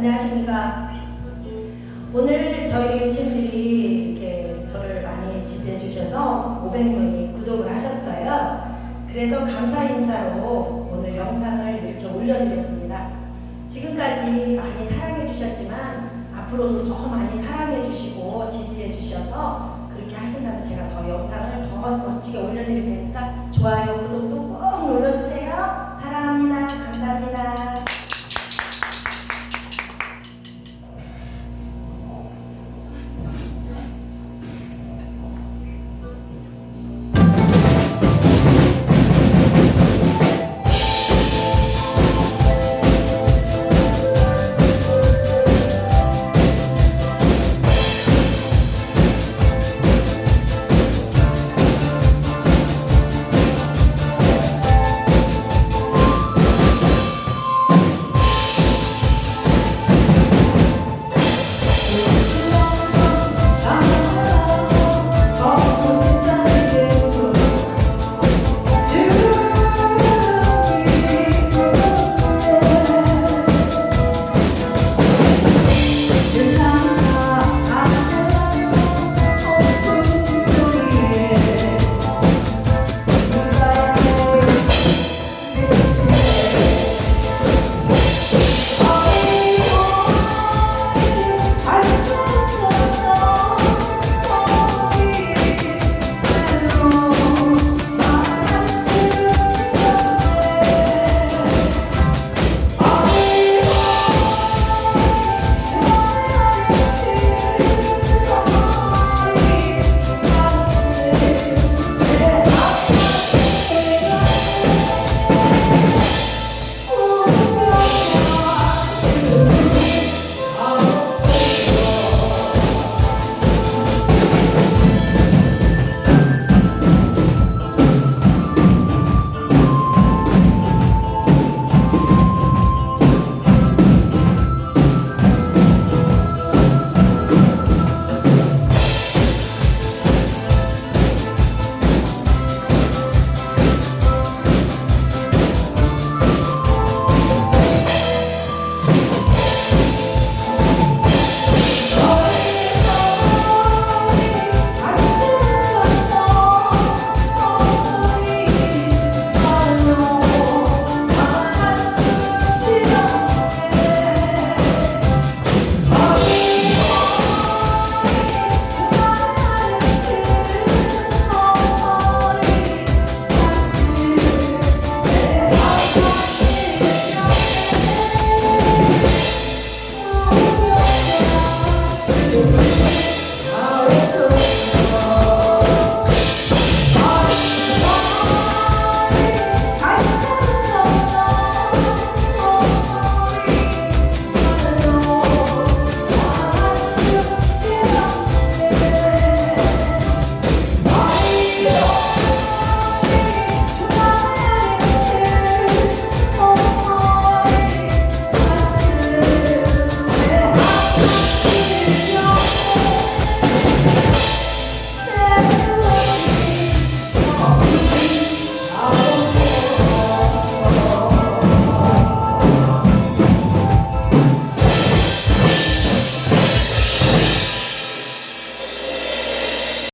안녕하십니까. 오늘 저희 유치들이 이렇게 저를 많이 지지해 주셔서 500명이 구독을 하셨어요. 그래서 감사 인사로 오늘 영상을 이렇게 올려드렸습니다. 지금까지 많이 사랑해 주셨지만 앞으로도 더 많이 사랑해 주시고 지지해 주셔서 그렇게 하신다면 제가 더 영상을 더 멋지게 올려드릴 테니까